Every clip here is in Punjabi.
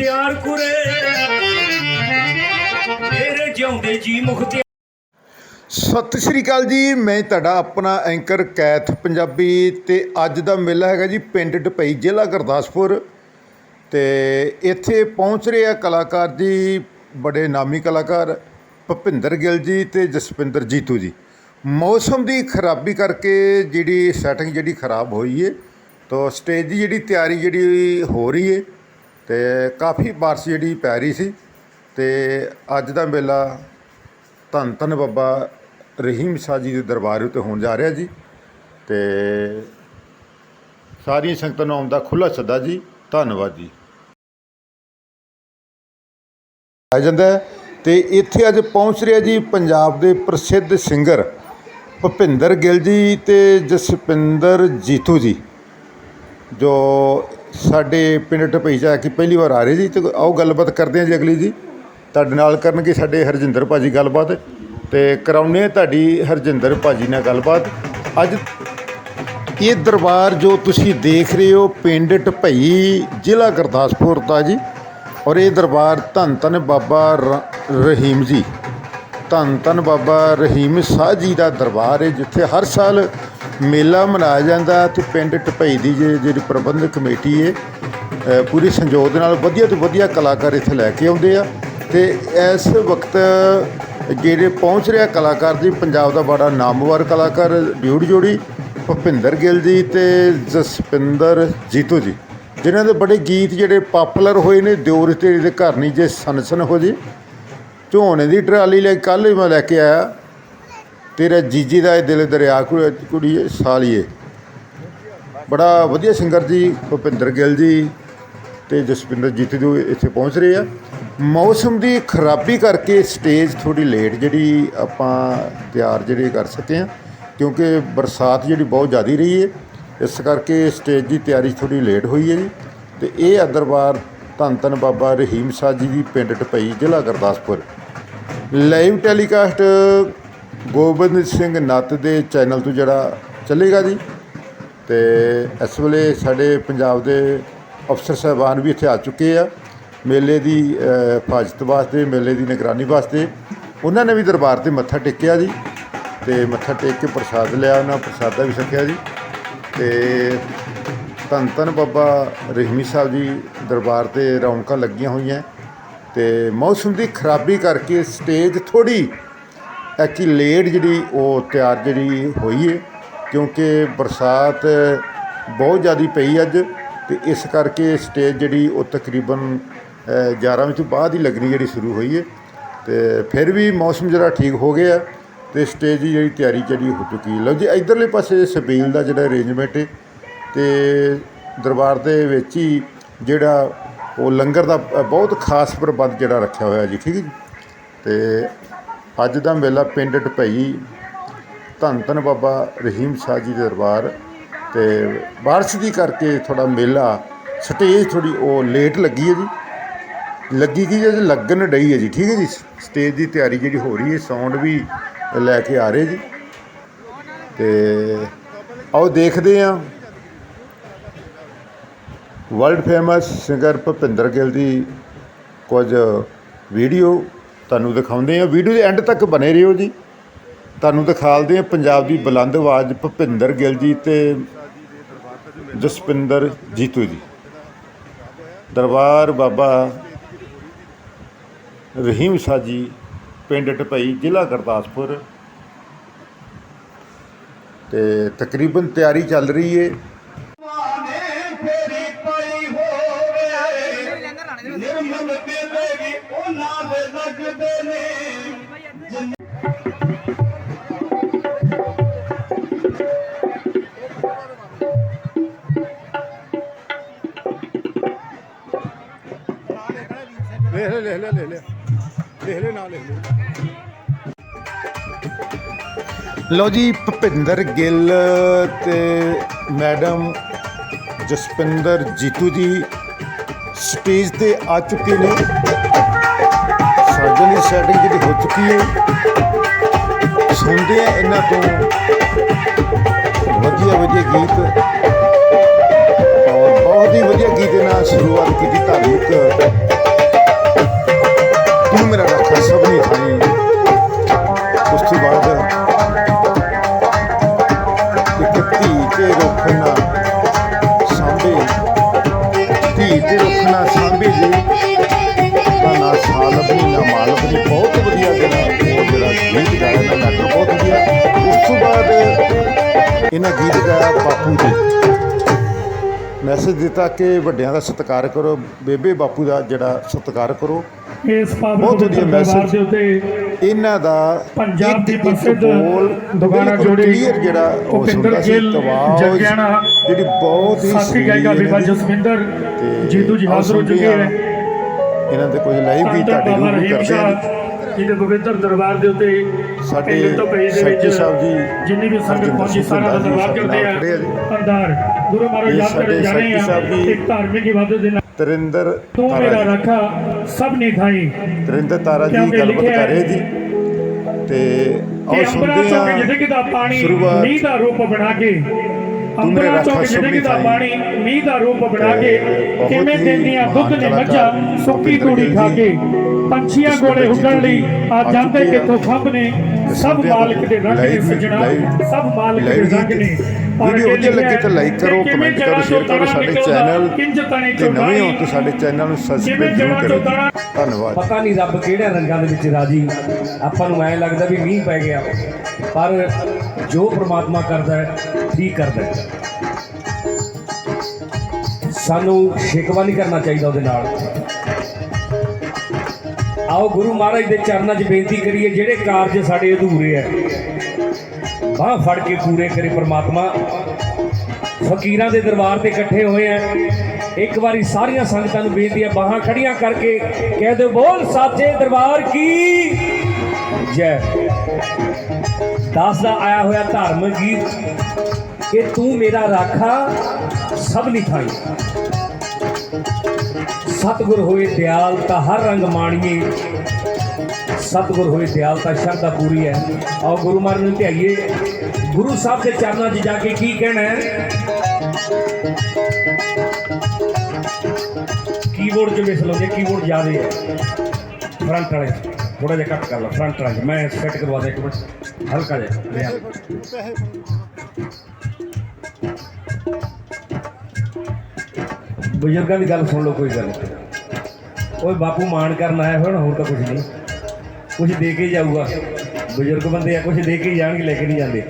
ਮੁਖਤਿਆਰ ਕੁਰੇ ਮੇਰੇ ਜਿਉਂਦੇ ਜੀ ਮੁਖਤਿਆਰ। ਸਤਿ ਸ਼੍ਰੀ ਅਕਾਲ ਜੀ, ਮੈਂ ਤੁਹਾਡਾ ਆਪਣਾ ਐਂਕਰ ਕੈਥ ਪੰਜਾਬੀ ਤੇ ਅੱਜ ਦਾ ਮੇਲਾ ਹੈਗਾ ਜੀ ਪਿੰਡ ਢਪਈ, ਜ਼ਿਲ੍ਹਾ ਗੁਰਦਾਸਪੁਰ। ਤੇ ਇੱਥੇ ਪਹੁੰਚ ਰਹੇ ਆ ਕਲਾਕਾਰ ਜੀ, ਬੜੇ ਨਾਮੀ ਕਲਾਕਾਰ, ਭੁਪਿੰਦਰ ਗਿੱਲ ਜੀ ਤੇ ਜਸਪਿੰਦਰ ਜੀਤੂ ਜੀ। ਮੌਸਮ ਦੀ ਖਰਾਬੀ ਕਰਕੇ ਜਿਹੜੀ ਸੈਟਿੰਗ ਜਿਹੜੀ ਖਰਾਬ ਹੋਈ ਏ, ਤਾਂ ਸਟੇਜ ਦੀ ਜਿਹੜੀ ਤਿਆਰੀ ਜਿਹੜੀ ਹੋ ਰਹੀ ਏ ਤੇ ਕਾਫੀ ਬਾਰਿਸ਼ ਜਿਹੜੀ ਪੈ ਰਹੀ ਸੀ ਤੇ ਅੱਜ ਦਾ ਮੇਲਾ ਧੰਨ ਧੰਨ ਬਾਬਾ ਰਹੀਮ ਸ਼ਾਹ ਜੀ ਦੇ ਦਰਬਾਰ ਉੱਤੇ ਹੋਣ ਜਾ ਰਿਹਾ ਜੀ ਤੇ ਸਾਰੀਆਂ ਸੰਗਤਾਂ ਨੂੰ ਆਉਣ ਦਾ ਖੁੱਲ੍ਹਾ ਸੱਦਾ ਜੀ, ਧੰਨਵਾਦ ਜੀ। ਆ ਜਾਂਦਾ ਹੈ ਤੇ ਇੱਥੇ ਅੱਜ ਪਹੁੰਚ ਰਿਹਾ ਜੀ ਪੰਜਾਬ ਦੇ ਪ੍ਰਸਿੱਧ ਸਿੰਗਰ ਭੁਪਿੰਦਰ ਗਿੱਲ ਜੀ ਤੇ ਜਸਪਿੰਦਰ ਜੀਤੂ ਜੀ। ਜੋ ਸਾਡੇ ਪਿੰਡ ਢਪਈ ਜਾ ਕੇ ਪਹਿਲੀ ਵਾਰ ਆ ਰਹੇ ਜੀ ਤੇ ਆਓ ਗੱਲਬਾਤ ਕਰਦੇ ਹਾਂ ਜੀ ਅਗਲੀ ਜੀ ਤੁਹਾਡੇ ਨਾਲ ਕਰਨਗੇ ਸਾਡੇ ਹਰਜਿੰਦਰ ਭਾਜੀ ਗੱਲਬਾਤ ਤੇ ਕਰਾਉਨੇ ਤੁਹਾਡੀ ਹਰਜਿੰਦਰ ਭਾਜੀ ਨਾਲ ਗੱਲਬਾਤ। ਅੱਜ ਇਹ ਦਰਬਾਰ ਜੋ ਤੁਸੀਂ ਦੇਖ ਰਹੇ ਹੋ ਪਿੰਡ ਢਪਈ, ਜ਼ਿਲ੍ਹਾ ਗੁਰਦਾਸਪੁਰ ਦਾ ਜੀ, ਔਰ ਇਹ ਦਰਬਾਰ ਧੰਨ ਧੰਨ ਬਾਬਾ ਰ- ਰਹੀਮ ਜੀ। ਧੰਨ ਧੰਨ ਬਾਬਾ ਰਹੀਮ ਸ਼ਾਹ ਜੀ ਦਾ ਦਰਬਾਰ ਹੈ, ਜਿੱਥੇ ਹਰ ਸਾਲ ਮੇਲਾ ਮਨਾਇਆ ਜਾਂਦਾ ਤੇ ਪਿੰਡ ਟਪਈ ਦੀ ਜੇ- ਜਿਹੜੀ ਪ੍ਰਬੰਧਕ ਕਮੇਟੀ ਹੈ ਪੂਰੀ ਸੰਯੋਗ ਦੇ ਨਾਲ ਵਧੀਆ ਤੋਂ ਵਧੀਆ ਕਲਾਕਾਰ ਇੱਥੇ ਲੈ ਕੇ ਆਉਂਦੇ ਆ। ਤੇ ਇਸ ਵਕਤ ਜਿਹੜੇ ਪਹੁੰਚ ਰਿਹਾ ਕਲਾਕਾਰ ਜੀ, ਪੰਜਾਬ ਦਾ ਬੜਾ ਨਾਮਵਰ ਕਲਾਕਾਰ ਡਿਊਡ ਜੋੜੀ, ਭੁਪਿੰਦਰ ਗਿੱਲ ਜੀ ਤੇ ਜਸਪਿੰਦਰ ਜੀਤੂ ਜੀ, ਜਿਨ੍ਹਾਂ ਦੇ ਬੜੇ ਗੀਤ ਜਿਹੜੇ ਪਾਪੂਲਰ ਹੋਏ ਨੇ, ਦਿਓਰ ਤੇਰੇ ਦੇ ਘਰ ਨਹੀਂ ਜੇ ਸਨਸਨ ਹੋ ਜੇ। ਝੋਨੇ ਦੀ ਟਰਾਲੀ ਲੈ, ਕੱਲ੍ਹ ਹੀ ਮੈਂ ਲੈ ਕੇ ਆਇਆ। ਤੇਰਾ ਜੀਜੀ ਦਾ ਇਹ ਦਿਲ ਦਰਿਆ ਕੁ- ਕੁੜੀਏ ਸਾਲੀਏ ਬੜਾ ਵਧੀਆ ਸਿੰਗਰ ਜੀ, ਭੁਪਿੰਦਰ ਗਿੱਲ ਜੀ ਤੇ ਜਸਪਿੰਦਰ ਜੀਤ ਜੋ ਇੱਥੇ ਪਹੁੰਚ ਰਹੇ ਆ। ਮੌਸਮ ਦੀ ਖਰਾਬੀ ਕਰਕੇ ਸਟੇਜ ਥੋੜੀ ਲੇਟ ਜਿਹੜੀ ਆਪਾਂ ਤਿਆਰ ਜਿਹੜੀ ਕਰ ਸਕੇ ਆ, ਕਿਉਂਕਿ ਬਰਸਾਤ ਜਿਹੜੀ ਬਹੁਤ ਜ਼ਿਆਦੀ ਰਹੀ ਹੈ ਇਸ ਕਰਕੇ ਸਟੇਜ ਦੀ ਤਿਆਰੀ ਥੋੜੀ ਲੇਟ ਹੋਈ ਹੈ ਜੀ। ਤੇ ਇਹ ਆ ਦਰਬਾਰ ਧੰਨ ਧੰਨ ਬਾਬਾ ਰਹੀਮ ਸਾਹਿਬ ਜੀ ਦੀ ਪਿੰਡ ਟਪਈ ਜ਼ਿਲ੍ਹਾ ਗੁਰਦਾਸਪੁਰ। ਲਾਈਵ ਟੈਲੀਕਾਸਟ ਗੋਬਿੰਦ ਸਿੰਘ ਨੱਤ ਦੇ ਚੈਨਲ ਤੋਂ ਜਿਹੜਾ ਚੱਲੇਗਾ ਜੀ। ਤੇ ਇਸ ਵੇਲੇ ਸਾਡੇ ਪੰਜਾਬ ਦੇ ਅਫਸਰ ਸਾਹਿਬਾਨ ਵੀ ਇੱਥੇ ਆ ਚੁੱਕੇ ਆ। ਮੇਲੇ ਦੀ ਅ, ਹਿਫਾਜ਼ਤ ਵਾਸਤੇ ਮੇਲੇ ਦੀ ਨਿਗਰਾਨੀ ਵਾਸਤੇ। ਉਹਨਾਂ ਨੇ ਵੀ ਦਰਬਾਰ ਤੇ ਮੱਥਾ ਟੇਕਿਆ ਜੀ। ਤੇ ਮੱਥਾ ਟੇਕ ਕੇ ਪ੍ਰਸਾਦ ਲਿਆ ਉਹਨਾਂ ਪ੍ਰਸਾਦਾ ਵੀ ਛਕਿਆ ਜੀ। ਤੇ ਧੰਨ ਧੰਨ ਬਾਬਾ ਰਹਿਮੀ ਸਾਹਿਬ ਜੀ ਦਰਬਾਰ ਤੇ ਰੌਣਕਾਂ ਲੱਗੀਆਂ ਹੋਈਆਂ। ਤੇ ਮੌਸਮ ਦੀ ਖਰਾਬੀ ਕਰਕੇ ਸਟੇਜ ਥੋੜੀ ਐਕੀ ਲੇਟ ਜਿਹੜੀ ਉਹ ਤਿਆਰ ਜਿਹੜੀ ਹੋਈ ਹੈ ਕਿਉਂਕਿ ਬਰਸਾਤ ਬਹੁਤ ਜ਼ਿਆਦਾ ਪਈ ਅੱਜ ਅਤੇ ਇਸ ਕਰਕੇ ਸਟੇਜ ਜਿਹੜੀ ਉਹ ਤਕਰੀਬਨ ਗਿਆਰਾਂ ਵਿੱਚ ਤੋਂ ਬਾਅਦ ਹੀ ਲੱਗਣੀ ਜਿਹੜੀ ਸ਼ੁਰੂ ਹੋਈ ਹੈ ਅਤੇ ਫਿਰ ਵੀ ਮੌਸਮ ਜਿਹੜਾ ਠੀਕ ਹੋ ਗਿਆ ਅਤੇ ਸਟੇਜ ਦੀ ਜਿਹੜੀ ਤਿਆਰੀ ਜਿਹੜੀ ਹੋ ਚੁੱਕੀ ਹੈ ਲਓ ਜੀ, ਇਧਰਲੇ ਪਾਸੇ ਸਬੀਲ ਦਾ ਜਿਹੜਾ ਅਰੇਂਜਮੈਂਟ ਹੈ ਅਤੇ ਦਰਬਾਰ ਦੇ ਵਿੱਚ ਹੀ ਜਿਹੜਾ ਉਹ ਲੰਗਰ ਦਾ ਬਹੁਤ ਖਾਸ ਪ੍ਰਬੰਧ ਜਿਹੜਾ ਰੱਖਿਆ ਹੋਇਆ ਜੀ, ਠੀਕ ਹੈ ਜੀ? ਅਤੇ ਅੱਜ ਦਾ ਮੇਲਾ ਪਿੰਡ ਢਪਈ ਧੰਨ ਧੰਨ ਬਾਬਾ ਰਹੀਮ ਸ਼ਾਹ ਜੀ ਦੇ ਦਰਬਾਰ ਤੇ ਬਾਰਿਸ਼ ਦੀ ਕਰਕੇ ਥੋੜਾ ਮੇਲਾ ਸਟੇਜ ਥੋੜੀ ਉਹ ਲੇਟ ਲੱਗੀ ਹੈ ਜੀ। ਲੱਗੀ ਕੀ ਜੇ? ਲੱਗਣ ਡਈ ਹੈ ਜੀ। ਠੀਕ ਹੈ ਜੀ? ਸਟੇਜ ਦੀ ਤਿਆਰੀ ਜਿਹੜੀ ਹੋ ਰਹੀ ਹੈ ਸਾਊਂਡ ਵੀ ਲੈ ਕੇ ਆ ਰਹੇ ਜੀ। ਤੇ ਆਓ ਦੇਖਦੇ ਹਾਂ। World famous singer Bhupinder Gill ਦੀ ਕੁਝ ਵੀਡੀਓ ਤੁਹਾਨੂੰ ਦਿਖਾਉਂਦੇ ਆ ਵੀਡੀਓ ਦੇ ਐਂਡ ਤੱਕ ਬਨੇ ਰਹੋ ਜੀ। ਤੁਹਾਨੂੰ ਦਿਖਾਲਦੇ ਆ ਪੰਜਾਬ ਦੀ ਬੁਲੰਦ ਆਵਾਜ਼ ਭੁਪਿੰਦਰ ਗਿੱਲ ਜੀ ਤੇ ਜਸਪਿੰਦਰ ਜੀਤੂ ਜੀ। ਦਰਬਾਰ ਬਾਬਾ ਰਹੀਮ ਸ਼ਾਹ ਜੀ, ਪਿੰਡ ਟਪਈ ਜ਼ਿਲ੍ਹਾ ਗੁਰਦਾਸਪੁਰ। ਤੇ ਤਕਰੀਬਨ ਤਿਆਰੀ ਚੱਲ ਰਹੀ ਏ। ਨੇ ਲਿਖ ਲੈ ਲੈ ਲੈ। ਲਿਖ ਲੈ ਨਾ ਲੈ। ਲਓ ਜੀ, ਭੁਪਿੰਦਰ ਗਿੱਲ ਤੇ ਮੈਡਮ ਜਸਪਿੰਦਰ ਜੀਤੂ ਜੀ ਸਟੇਜ ਤੇ ਆ ਚੁੱਕੇ ਨੇ। ਸਾਜਨ ਦੀ ਸੈਟਿੰਗ ਜਿਹੜੀ ਹੋ ਚੁੱਕੀ ਹੈ। ਸੁਣਦੇ ਆ ਇਹਨਾਂ ਤੋਂ। ਵਧੀਆ ਵਧੀਆ ਗੀਤ। ਮੈਸੇਜ ਦਿੱਤਾ ਕਿ ਵੱਡਿਆਂ ਦਾ ਸਤਿਕਾਰ ਕਰੋ ਬੇਬੇ ਬਾਪੂ ਦਾ ਜਿਹੜਾ ਸਤਿਕਾਰ ਕਰੋ ਇਸ ਪਾਵਨ ਬਹੁਤ ਵਧੀਆ message। ਦੇ ਉੱਤੇ ਇਹਨਾਂ ਦਾ ਪੰਜਾਬ ਦੀ ਪ੍ਰਸਿੱਧ ਦੁਬਾਰਾ ਜੋੜੀ ਜਿਹੜਾ ਭੁਪਿੰਦਰ ਗਿੱਲ, ਜੱਗਿਆਣਾ, ਜਿਹੜੀ ਬਹੁਤ ਹੀ ਸਾਥੀ ਗਾਇਕਾ ਬੀਬਾ। ਜਸਵਿੰਦਰ ਜੀਤੂ ਜੀ ਹਾਜ਼ਰ ਹੋ ਚੁੱਕੇ ਹੈ ਇਹਨਾਂ ਦੇ ਕੁਝ ਲਾਈਵ ਵੀ ਤੁਹਾਡੇ ਨੂੰ ਕਰਦੇ ਹਾਂ ਜੀ ਦੇ ਪਵਿੱਤਰ ਦਰਬਾਰ ਦੇ ਉੱਤੇ ਸਾਡੇ ਵਿੱਚ ਸਾਹਿਬ ਜੀ, ਜਿੰਨੀ ਵੀ ਸੰਗਤ ਪਹੁੰਚੀ ਸਾਰਾ ਦਰਬਾਰ ਕਰਦੇ ਆ ਆ। ਅੰਦਰ ਗੁਰੂ ਮਹਾਰਾਜ ਯਾਦ ਕਰਨ ਜਾ ਰਹੇ ਆ ਜੀ। ਇੱਕ ਧਾਰਮਿਕ ਇਬਾਦਤ ਦੇ ਨਾਲ ਤਰਿੰਦਰ ਤੂੰ ਮੇਰਾ। ਰੱਖਾ ਸਭ ਨੇ ਖਾਈ ਤਰਿੰਦਰ ਤਾਰਾ ਜੀ ਗੱਲਬਾਤ ਕਰ ਰਹੇ ਜੀ ਤੇ ਅੰਬਰਾਂ ਸੁਣਦੇ ਪਾਣੀ ਸ਼ੁਰੂਆਤ ਮੀਂਹ ਦਾ ਰੂਪ ਬਣਾ ਕੇ ਮੇਰੇ ਚੋਂ ਰੱਖਾ ਜ਼ਿੰਦਗੀ ਦਾ ਪਾਣੀ ਮੀਂਹ ਦਾ ਰੂਪ ਬਣਾ ਤੇ ਕੇ ਕਿਵੇਂ ਦਿੰਦੀਆਂ ਦੁੱਧ ਨੇ ਮੱਝਾਂ ਸੁੱਕੀ ਤੂੜੀ ਖਾ। ਕੇ ਪੰਛੀਆਂ ਗੋਲੇ ਉੱਡਣ ਲਈ ਆ ਜਾਂਦੇ। ਕਿੱਥੋਂ ਖੰਭ ਨੇ ਸਭ ਮਾਲਕ ਦੇ ਰੰਗ ਨੇ ਸਜਣਾ ਸਭ ਮਾਲਕ ਦੇ ਰੰਗ ਨੇ। ਵੀਡੀਓ ਅੱਗੇ ਲੱਗੇ ਤਾਂ like ਕਰੋ, comment ਕਰੋ, share ਕਰੋ ਸਾਡੇ ਤਣੇ ਤੇ ਨਵੇਂ ਹੋ ਤਾਂ ਸਾਡੇ ਚੈਨਲ ਨੂੰ ਸਬਸਕ੍ਰਾਈਬ ਜ਼ਰੂਰ ਕਰੋ ਧੰਨਵਾਦ। ਪਤਾ ਨਹੀਂ ਰੱਬ ਕਿਹੜਿਆਂ ਰੰਗਾਂ ਦੇ ਵਿੱਚ ਰਾਜੀ। ਆਪਾਂ ਨੂੰ ਐਂ ਲੱਗਦਾ ਵੀ ਮੀਂਹ ਪੈ ਗਿਆ। ਪਰ ਜੋ ਪ੍ਰਮਾਤਮਾ ਕਰਦਾ ਹੈ ਠੀਕ ਕਰਦਾ ਹੈ। ਸਾਨੂੰ ਸ਼ਿਕਵਾ ਨਹੀਂ ਕਰਨਾ ਚਾਹੀਦਾ ਉਹਦੇ ਨਾਲ। ਆਓ ਗੁਰੂ ਮਹਾਰਾਜ ਦੇ ਚਰਨਾਂ 'ਚ ਬੇਨਤੀ ਕਰੀਏ, ਜਿਹੜੇ ਕਾਰਜ ਸਾਡੇ ਅਧੂਰੇ ਹੈ, ਬਾਹ ਫੜ ਕੇ ਪੂਰੇ ਕਰੇ ਪ੍ਰਮਾਤਮਾ। ਫਕੀਰਾਂ ਦੇ ਦਰਬਾਰ ਤੇ ਇਕੱਠੇ ਹੋਏ ਆ ਇੱਕ ਵਾਰੀ ਸਾਰੀਆਂ ਸੰਗਤਾਂ ਨੂੰ ਬੇਨਤੀ ਹੈ, ਬਾਹਾਂ ਖੜੀਆਂ ਕਰਕੇ ਕਹਿ ਦਿਓ, ਬੋਲ ਸਾਚੇ ਦਰਬਾਰ ਕੀ? ਜੈ। ਦਾਸ ਦਾ ਆਇਆ ਹੋਇਆ ਧਾਰਮਿਕ ਗੀਤ ਕਿ ਤੂੰ ਮੇਰਾ ਰਾਖਾ ਸਭ ਨਹੀਂ ਥਾਈ। ਸਤਿਗੁਰ ਹੋਏ ਦਿਆਲ ਤਾਂ ਹਰ ਰੰਗ ਮਾਣੀਏ। ਸਤਿਗੁਰ ਹੋਏ ਦਿਆਲ ਤਾਂ ਸ਼ਰਧਾ ਪੂਰੀ ਹੈ। ਆਓ ਗੁਰੂ ਮਹਾਰਾਜ ਨੂੰ ਧਿਆਈਏ। ਗੁਰੂ ਸਾਹਿਬ ਦੇ ਚਰਨਾਂ 'ਚ ਜਾ ਕੇ ਕੀ ਕਹਿਣਾ ਹੈ? ਕੀਬੋਰਡ 'ਚ ਵੇਖ ਲਓਗੇ ਕੀਬੋਰਡ ਜ਼ਿਆਦੇ ਹੈ। ਫਰੰਟ ਵਾਲੇ। ਥੋੜਾ ਜਿਹਾ ਕੱਟ ਕਰ ਲਾ ਫਰੰਟ ਵਾਲੇ 'ਚ। ਮੈਂ ਸੈੱਟ ਕਰਵਾ ਦੇ ਇੱਕ ਮਿੰਟ। ਹਲਕਾ ਜਿਹਾ ਬਜ਼ੁਰਗਾਂ ਦੀ ਗੱਲ ਸੁਣ ਲਓ, ਕੋਈ ਗੱਲ ਨਹੀਂ। ਓਏ, ਬਾਪੂ ਮਾਣ ਕਰਨ ਆਇਆ ਹੋਇਆ ਨਾ, ਹੋਰ ਤਾਂ ਕੁਝ ਨਹੀਂ। ਕੁਝ ਦੇ ਕੇ ਹੀ ਜਾਊਗਾ। ਬਜ਼ੁਰਗ ਬੰਦੇ ਆ ਕੁਝ ਦੇ ਕੇ ਹੀ ਜਾਣਗੇ, ਲੈ ਕੇ ਨਹੀਂ ਜਾਂਦੇ।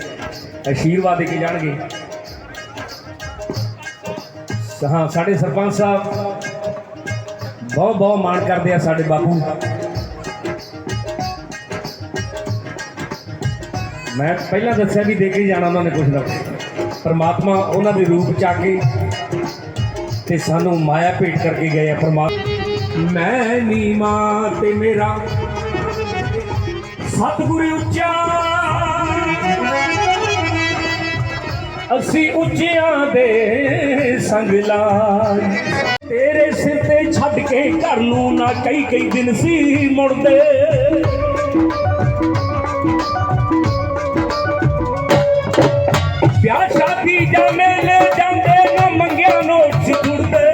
ਆਸ਼ੀਰਵਾਦ ਦੇ ਕੇ ਜਾਣਗੇ। ਹਾਂ, ਸਾਡੇ ਸਰਪੰਚ ਸਾਹਿਬ ਬਹੁਤ ਬਹੁਤ ਮਾਣ ਕਰਦੇ ਆ ਸਾਡੇ ਬਾਪੂ। ਮੈਂ ਪਹਿਲਾਂ ਦੱਸਿਆ ਵੀ ਦੇ ਕੇ ਜਾਣਾ ਉਹਨਾਂ ਨੇ ਕੁਝ ਨਾ ਕੁਛ। ਪਰਮਾਤਮਾ ਉਹਨਾਂ ਦੇ ਰੂਪ ਚ ਆ ਕੇ ਤੇ ਸਾਨੂੰ ਮਾਇਆ ਭੇਟ ਕਰਕੇ ਗਏ ਆ ਪਰਮਾਤਮਾ। ਮੈਂ ਨੀਮਾ ਤੇ ਮੇਰਾ ਸਤਿਗੁਰ ਉੱਚਾ। ਅਸੀਂ ਉੱਚਿਆਂ ਦੇ ਸੰਗ ਲਾਈ ਤੇਰੇ ਸਿਰ ਤੇ ਛੱਡ ਕੇ ਘਰ ਨੂੰ ਨਾ ਕਈ ਕਈ ਦਿਨ ਸੀ ਮੁੜਦੇ। ਵਿਆਹ ਸ਼ਾਦੀ ਜਾਂ ਮੇਲੇ ਜਾਂਦੇ ਨਾ ਮੰਗਿਆ ਨੋਟ ਜੁੜਦੇ।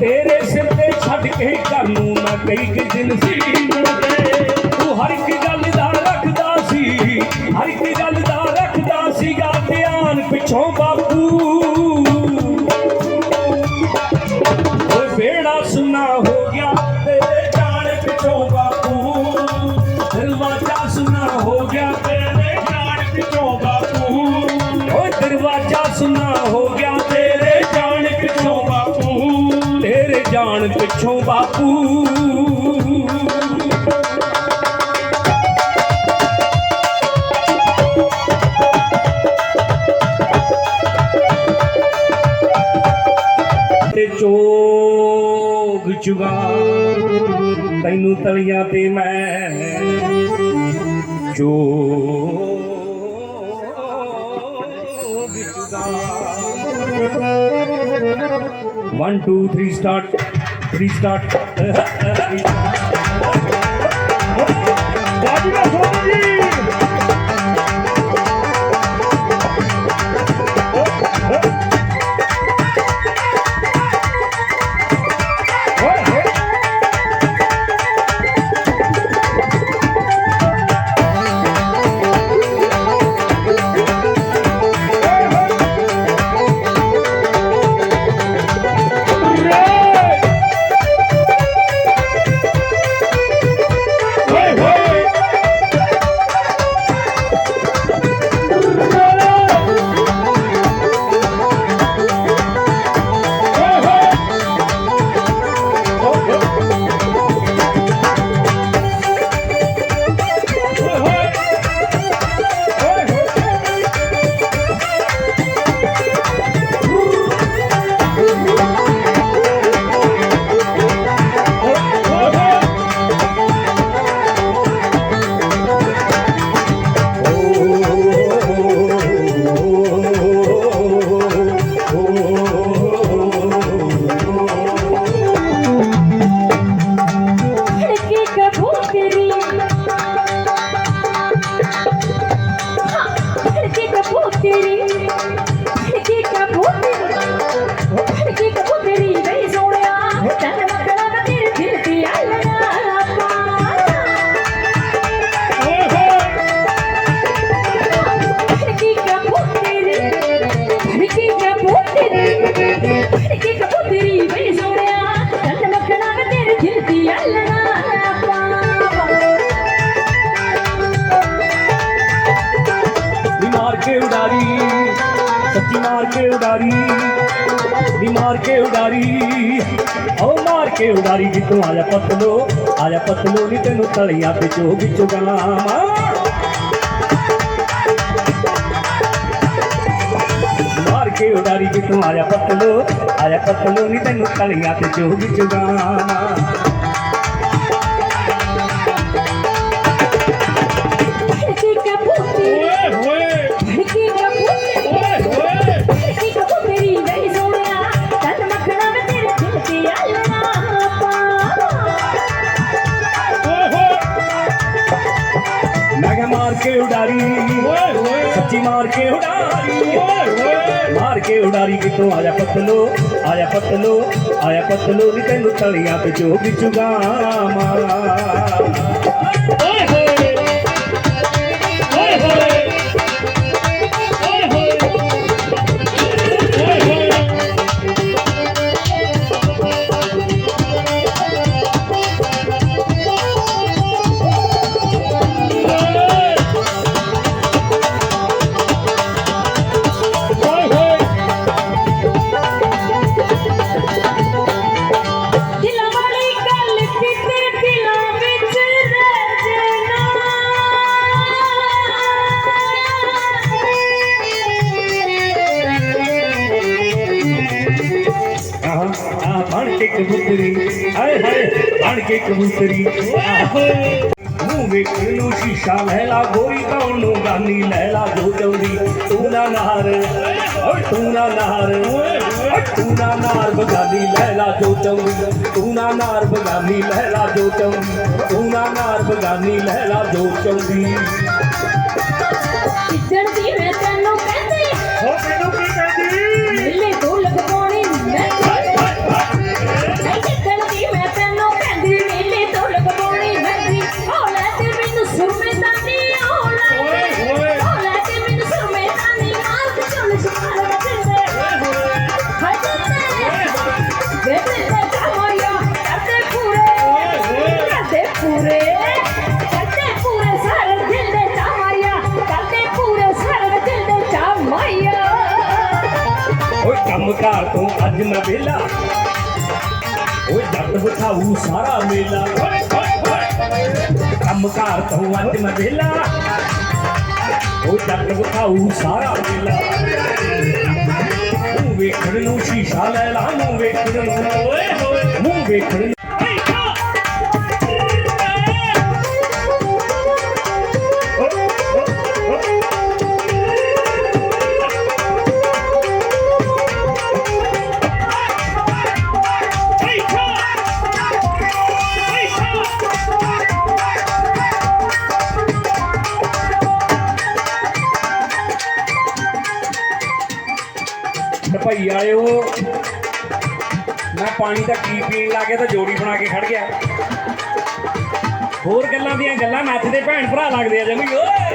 ਤੇਰੇ ਸਿਰ ਤੇ ਛੱਡ ਕੇ ਘਰ ਨੂੰ ਨਾ ਕਈ ਕਿ ਦਿਨ ਸੀ ਮੁੜਦੇ। ਤੂੰ ਹਰ ਇੱਕ ਚੋਗ ਚੁਗਾ ਤੈਨੂੰ ਤਲੀਆਂ ਤੇ ਮੈਂ ਚੋਗ ਚੁਗਾ 1 2 3 ਸਟਾਰਟ 3 ਸਟਾਰਟ ਕੇ ਉਡਾਰੀ, ਸੱਚੀ ਮਾਰ ਕੇ ਉਡਾਰੀ, ਨੀ ਮਾਰ ਕੇ ਉਡਾਰੀ। ਓ ਮਾਰ ਕੇ ਉਡਾਰੀ ਜਿੱਤੋਂ ਆਇਆ ਪਤਲੋ ਆਇਆ ਪਤਲੋ, ਨੀ ਤੈਨੂੰ ਤਲੀਆਂ ਤੇ ਜੋ ਵਿੱਚ ਗਾਵਾਂ ਮਾਰ। ਕੇ ਉਡਾਰੀ ਜਿੱਤੋਂ ਆਇਆ ਪਤਲੋ ਆਇਆ ਪਤਲੋ, ਨੀ ਤੈਨੂੰ ਤਲੀਆਂ ਤੇ ਜੋ ਵਿੱਚ ਗਾਵਾਂ ਕੇ ਉਡਾਰੀ। ਸੱਚੀ ਮਾਰ ਕੇ ਉਡਾਰੀ। ਓਏ ਮਾਰ ਕੇ ਉਡਾਰੀ ਕਿਤੋਂ? ਆਇਆ ਪਤਲੋ ਆਇਆ ਪਤਲੋ ਆਇਆ ਪਤਲੋ ਨੀ ਤੈਨੂੰ ਤਲੀਆਂ ਤੇ ਜੋ ਵਿਚੂਗਾ ਮਾਰਾ। ਓਏ ਇਹਨੂੰ ਸ਼ੀਸ਼ਾ ਲੈ ਲਾ ਗੋਰੀ ਕੌਣ ਨੂੰ ਗਾਨੀ ਲੈ ਲਾ ਜੋ ਚੌਂਦੀ ਤੂੰ ਨਾ ਨਾਰ ਤੂੰ ਨਾ ਨਾਰ ਤੂੰ ਨਾ ਨਾਰ ਬਗਾਨੀ ਲੈ ਲਾ ਜੋ ਚੌਂਦੀ ਤੂੰ ਨਾ ਨਾਰ ਬਗਾਨੀ ਲੈ ਲਾ ਜੋ ਚੌਂਦੀ ਤੂੰ ਨਾ ਨਾਰ ਬਗਾਨੀ ਲੈ ਲਾ ਜੋ ਚੌਂਦੀ ਇੱਧਰ ਦੀ ਮੈਂ ਤੈਨੂੰ ਕਹਿੰਦੀ। ਹੋ ਬਿਠਾਊ ਸਾਰਾ ਮੇਲਾ। ਓਏ ਓਏ ਓਏ ਕੰਮ ਕਾਰ ਤੋਂ ਅੱਜ ਮੈਂ ਵਿਹਲਾ ਓਏ ਜੱਟ ਬਿਠਾਊ ਸਾਰਾ ਮੇਲਾ। ਮੂੰਹ ਵੇਖਣ ਨੂੰ ਸ਼ੀਸ਼ਾ ਲੈ ਲਾ ਮੂੰਹ ਵੇਖਣ ਨੂੰ। ਓਏ ਹੋਏ। ਮੂੰਹ ਵੇਖਣ ਨੂੰ ਭਈ ਮੈਂ ਪਾਣੀ ਦਾ ਕੀ ਪੀਣ ਲੱਗੇ ਤਾਂ ਜੋੜੀ ਬਣਾ ਕੇ ਖੜ ਗਿਆ। ਹੋਰ ਗੱਲਾਂ ਦੀਆਂ ਗੱਲਾਂ ਮੈਥ ਦੇ ਭੈਣ ਭਰਾ ਲੱਗਦੇ ਆ ਜਮੀ, ਓਏ।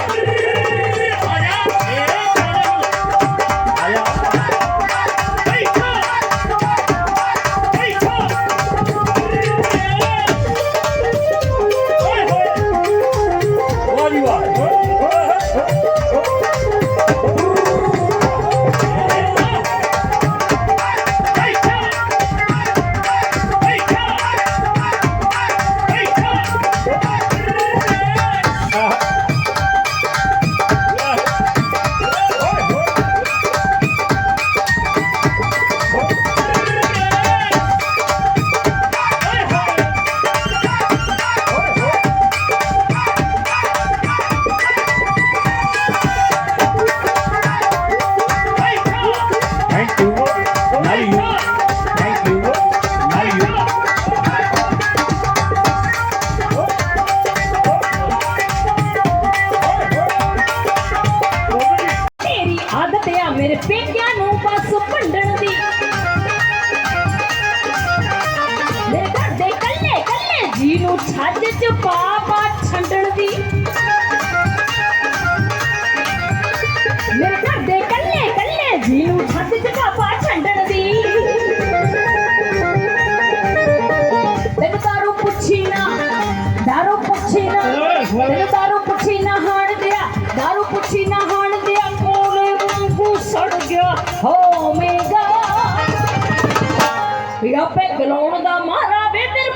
Palmeiras, bem que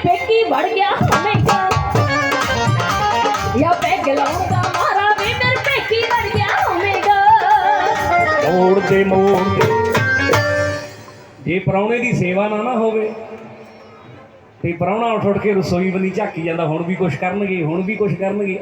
ਪੇਕੀ ਵੜ ਗਿਆ ਹੋਵੇਗਾ ਯਾ ਪੈਗ ਲਾਉਣ ਦਾ ਮਾਰਾ ਵੇ ਮੇਰੇ ਪੇਕੀ ਵੜ ਗਿਆ ਹੋਵੇਗਾ ਮੋੜ ਦੇ ਮੋੜ ਦੇ ਜੇ ਪ੍ਰਾਹੁਣੇ ਦੀ ਸੇਵਾ ਨਾ ਨਾ ਹੋਵੇ, ਤੇ ਪ੍ਰਾਹੁਣਾ ਉੱਠ ਉੱਠ ਕੇ ਰਸੋਈ ਵੱਲੀ ਝਾਕੀ ਜਾਂਦਾ, ਹੁਣ ਵੀ ਕੁਛ ਕਰਨਗੇ, ਹੁਣ ਵੀ ਕੁਛ ਕਰਨਗੇ।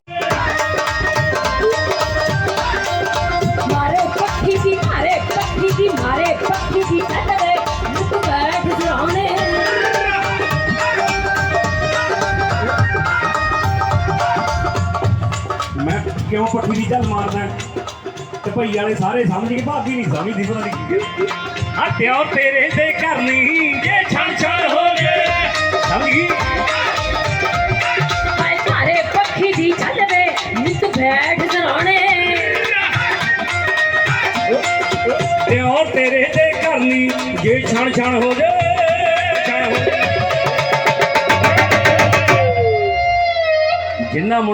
ਕਿਉਂ ਪੱਠੀ ਦੀ ਚੱਲ ਮਾਰਦਾ ਤੇ ਭਈ ਵਾਲੇ ਸਾਰੇ ਸਮਝ ਗਏ ਭਾਬੀ ਨਹੀਂ ਸਮਝਦੀ ਪਤਾ ਨਹੀਂ ਕੀ ਹੱਥਿਓ ਤੇਰੇ ਤੇ ਕਰਨੀ ਜੇ ਛਣ ਛਣ ਹੋ ਗਏ। ਸਮਝ ਗਈ? ਹਾਏ ਮਾਰੇ ਪੱਖੀ ਦੀ ਚੱਲਵੇ ਨਿਤ ਬੈਠ ਤੇ ਉਹ ਤੇਰੇ ਤੇ ਕਰਨੀ ਜੇ ਛਣ ਛਣ ਹੋ ਜੇ ਛਣ ਹੋ ਜੇ। ਜਿੰਨਾ ਮੁੰਡੇ